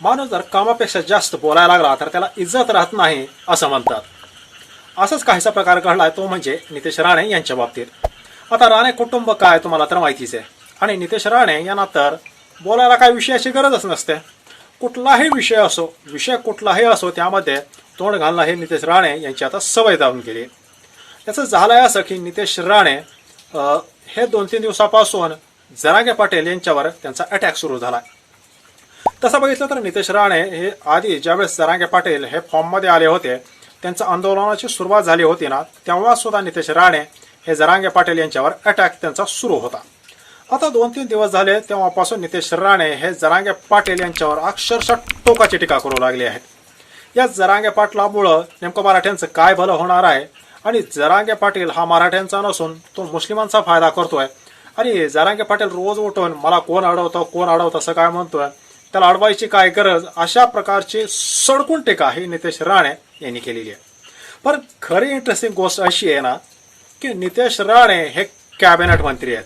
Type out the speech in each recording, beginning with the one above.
माणूस जर कामापेक्षा जास्त बोलायला लागला तर त्याला इज्जत राहत नाही असं म्हणतात. असंच काहीसा प्रकार घडलाय तो म्हणजे नितेश राणे यांच्या बाबतीत. आता राणे कुटुंब काय तुम्हाला तर माहितीच आहे. आणि नितेश राणे यांना तर बोलायला काय विषयाची गरजच नसते. कुठलाही विषय असो विषय कुठलाही असो त्यामध्ये तोंड घालणं हे नितेश राणे यांची आता सवय जाऊन गेली. याचं झालंय असं की नितेश राणे हे दोन तीन दिवसापासून जरांगे पाटील यांच्यावर त्यांचा अटॅक सुरू झाला तसं बघितलं तर नितेश राणे हे आधी ज्यावेळेस जरांगे पाटील हे फॉर्ममध्ये आले होते त्यांचं आंदोलनाची सुरुवात झाली होती ना तेव्हा सुद्धा नितेश राणे हे जरांगे पाटील यांच्यावर अटॅक त्यांचा सुरू होता. आता दोन तीन दिवस झाले तेव्हापासून नितेश राणे हे जरांगे पाटील यांच्यावर अक्षरशः टोकाची टीका करू लागले आहेत. या जरांगे पाटलामुळं नेमकं मराठ्यांचं काय भलं होणार आहे आणि जरांगे पाटील हा मराठ्यांचा नसून तो मुस्लिमांचा फायदा करतोय. आणि जरांगे पाटील रोज उठून मला कोण अडवतं कोण अडवतं असं काय म्हणतोय? त्याला अडवायची काय गरज? अशा प्रकारची सडकून टीका ही नितेश राणे यांनी केलेली आहे. पण खरी इंटरेस्टिंग गोष्ट अशी आहे ना की नितेश राणे हे कॅबिनेट मंत्री आहेत.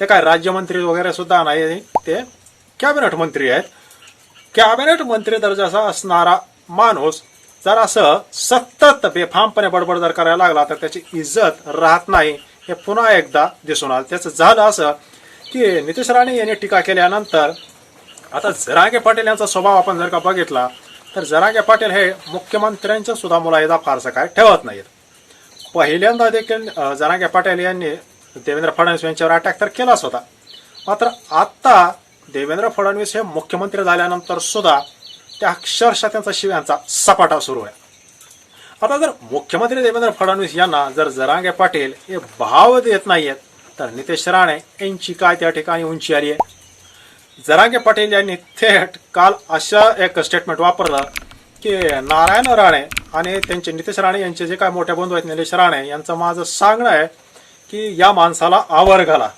ते काय राज्यमंत्री वगैरे सुद्धा नाही ते कॅबिनेट मंत्री आहेत. कॅबिनेट मंत्री दर्जाचा असणारा माणूस जर असं सतत बेफामपणे बडबड जर करायला लागला तर त्याची इज्जत राहत नाही हे पुन्हा एकदा दिसून आलं. त्याचं झालं असं की नितेश राणे यांनी टीका केल्यानंतर आता जरागे पाटील यांचा स्वभाव आपण जर का बघितला तर जरागे पाटील हे मुख्यमंत्र्यांच्या सुद्धा मुलायदा फारसं काय ठेवत नाहीत. पहिल्यांदा देखील जरागे पाटील यांनी देवेंद्र फडणवीस यांच्यावर अटॅक तर केलाच होता. मात्र आत्ता देवेंद्र फडणवीस हे मुख्यमंत्री झाल्यानंतर सुद्धा त्या अक्षरशः त्यांचा शिव्यांचा सपाटा सुरू आहे. आता जर मुख्यमंत्री देवेंद्र फडणवीस यांना जर जरांगे पाटील हे भाव देत नाहीयेत तर नितेश राणे यांची काय त्या ठिकाणी उंची आली आहे? जरांगे पाटील यांनी थेट काल अशा एक स्टेटमेंट वापरलं की नारायण राणे आणि त्यांचे नितेश राणे यांचे जे काय मोठे बंधू आहेत निलेश राणे यांचं माझं सांगणं आहे की या माणसाला आवर घाला.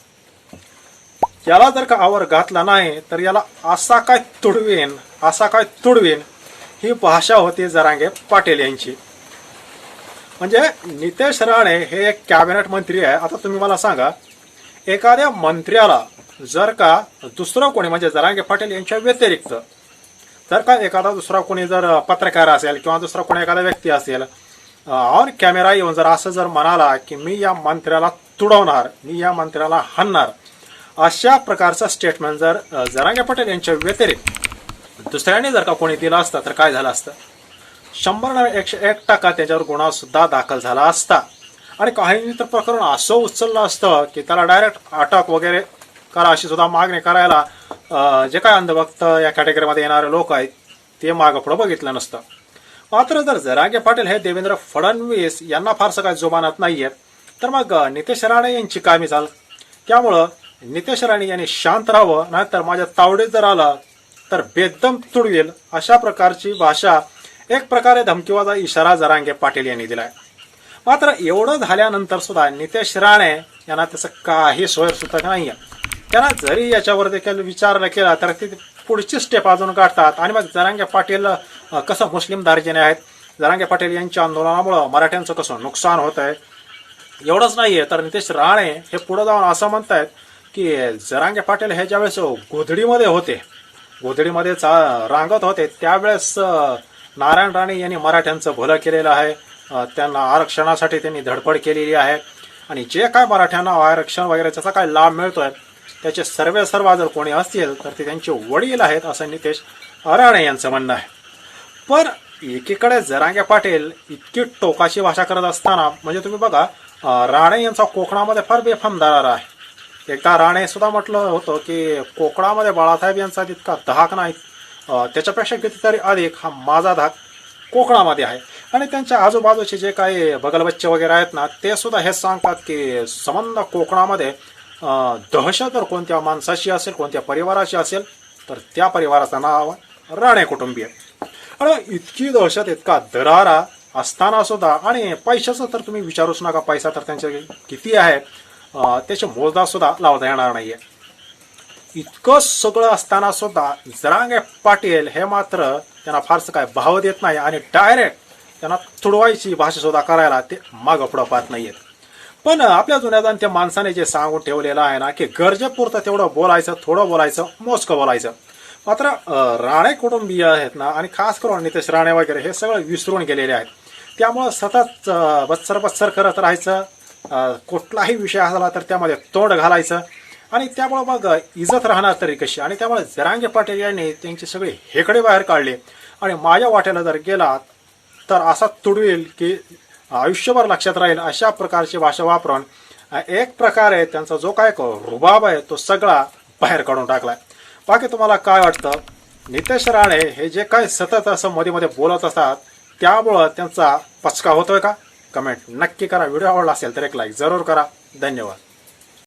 याला जर का आवर घातला नाही तर याला असा काय तुडवीन असा काय तुडवीन ही भाषा होती जरांगे पाटील यांची. म्हणजे नितेश राणे हे एक कॅबिनेट मंत्री आहे. आता तुम्ही मला सांगा एखाद्या मंत्र्याला जर का दुसरं कोणी म्हणजे जरांगे पाटील यांच्या व्यतिरिक्त जर का एखादा दुसरा कोणी जर पत्रकार असेल किंवा दुसरा कोणी एखादा व्यक्ती असेल ऑन कॅमेरा येऊन जर असं जर म्हणाला की मी या मंत्र्याला तुडवणार मी या मंत्र्याला हाणणार अशा प्रकारचं स्टेटमेंट जर जरांगे पाटील यांच्या व्यतिरिक्त दुसऱ्याने जर का कोणी दिलं असतं तर काय झालं असतं? शंभर नव्हे एकशे एक टक्का त्याच्यावर गुन्हा सुद्धा दाखल झाला असता. आणि काही तर प्रकरण असं उचललं असतं की त्याला डायरेक्ट अटक वगैरे करा अशी सुद्धा मागणी करायला जे काय अंधभक्त या कॅटेगरीमध्ये येणारे लोक आहेत ते मागं पुढं बघितलं नसतं. मात्र जर जरांगे पाटील हे देवेंद्र फडणवीस यांना फारसं काही जोमानात नाही आहेत तर मग नितेश राणे यांची कामी मिसाल त्यामुळं नितेश राणे यांनी शांत राहावं नाहीतर माझ्या तावडीत जर आलं तर बेदम तुडवेल अशा प्रकारची भाषा एक प्रकारे धमकीवाचा इशारा जरांगे पाटील यांनी दिलाय. मात्र एवढं झाल्यानंतर सुद्धा नितेश राणे यांना त्याचं काही सोयसुद्धा सुद्धा आहे त्यांना जरी याच्यावर देखील विचार केला तर ते पुढची स्टेप अजून काढतात. आणि मग जरांगे पाटील कसं मुस्लिम दार्जिने आहेत? जरांगे पाटील यांच्या आंदोलनामुळं मराठ्यांचं कसं नुकसान होत आहे एवढंच नाही आहे तर नितेश राणे हे पुढं जाऊन असं म्हणत आहेत की जरांगे पाटील हे ज्यावेळेस गोधडीमध्ये होते गोधडीमध्ये चा- रांगत होते त्यावेळेस नारायण राणे यांनी मराठ्यांचं भलं केलेलं आहे. त्यांना आरक्षणासाठी त्यांनी धडपड केलेली आहे. आणि जे काय मराठ्यांना आरक्षण वगैरे त्याचा काय लाभ मिळतोय त्याचे सर्वे सर्व जर कोणी असतील तर ते त्यांचे वडील आहेत असं नितेश राणे यांचं म्हणणं आहे. पण एकीकडे जरांगे पाटील इतकी टोकाची भाषा करत असताना म्हणजे तुम्ही बघा राणे यांचा कोकणामध्ये फार बेफामदार आहे. एकदा राणे सुद्धा म्हटलं होतं की कोकणामध्ये बाळासाहेब यांचा तितका धाक नाही. त्याच्यापेक्षा कितीतरी अधिक हा माझा धाक कोकणामध्ये आहे. आणि त्यांच्या आजूबाजूचे जे काही बगलबच्चे वगैरे आहेत ना ते सुद्धा हेच सांगतात की संबंध कोकणामध्ये दहशत जर कोणत्या माणसाशी असेल कोणत्या परिवाराशी असेल तर त्या परिवाराचं नाव राणे कुटुंबीय. आणि इतकी दहशत इतका दरारा असताना सुद्धा आणि पैशाचं तर तुम्ही विचारूच नका पैसा तर त्यांच्या किती आहे त्याचे मोजदा सुद्धा लावता येणार नाहीये. इतकं सगळं असताना सुद्धा जरांगे पाटील हे मात्र त्यांना फारसं काय भाव देत नाही आणि डायरेक्ट त्यांना तुडवायची भाषा सुद्धा करायला ते मागं पुढं पाहत नाहीयेत. पण आपल्या जुन्या जाणत्या माणसाने जे सांगून ठेवलेलं आहे ना की गरजेपुरतं तेवढं बोलायचं थोडं बोलायचं मोजकं बोलायचं. मात्र राणे कुटुंबीय आहेत ना आणि खास करून नितेश राणे वगैरे हे सगळं विसरून गेलेले आहेत. त्यामुळं सतत बत्सर बत्सर करत राहायचं कुठलाही विषय असला तर त्यामध्ये तोंड घालायचं. आणि त्यामुळं मग इजत राहणार तरी कशी? आणि त्यामुळे जरांगे पाटील यांनी त्यांचे सगळे हेकडे बाहेर काढले. आणि माझ्या वाट्याला जर गेला तर असा तुडवेल की आयुष्यभर लक्षात राहील अशा प्रकारची भाषा वापरून एक प्रकारे त्यांचा जो काय रुबाब आहे तो सगळा बाहेर काढून टाकलाय. बाकी तुम्हाला काय वाटतं? नितेश राणे हे जे काय सतत असं मध्ये मध्ये बोलत असतात त्यामुळं त्यांचा पचका होतोय का? कमेंट नक्की करा. व्हिडिओ आवडला असेल तर एक लाईक जरूर करा. धन्यवाद.